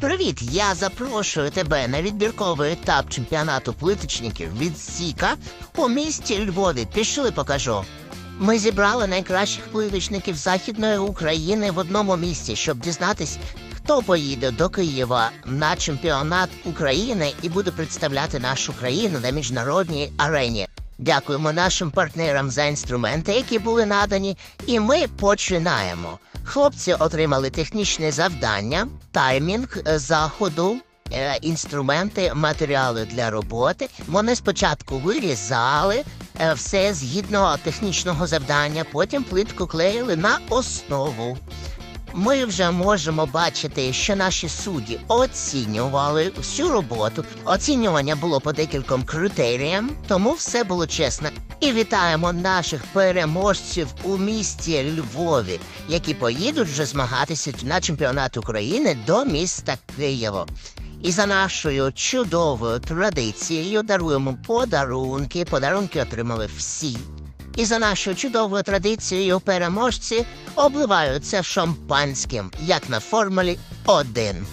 Привіт! Я запрошую тебе на відбірковий етап чемпіонату плиточників від Сіка у місті Львові. Пішли покажу. Ми зібрали найкращих плиточників Західної України в одному місці, щоб дізнатись, хто поїде до Києва на чемпіонат України і буде представляти нашу країну на міжнародній арені. Дякуємо нашим партнерам за інструменти, які були надані, і ми починаємо. Хлопці отримали технічне завдання, таймінг е, заходу, е, інструменти, матеріали для роботи. Вони спочатку вирізали е, все згідно технічного завдання, потім плитку клеїли на основу. Ми вже можемо бачити, що наші судді оцінювали всю роботу. Оцінювання було по декільком критеріям, тому все було чесно. І вітаємо наших переможців у місті Львові, які поїдуть вже змагатися на чемпіонат України до міста Києва. І за нашою чудовою традицією даруємо подарунки. Подарунки отримали всі. І за нашу чудову традицію переможці обливаються шампанським, як на формулі 1.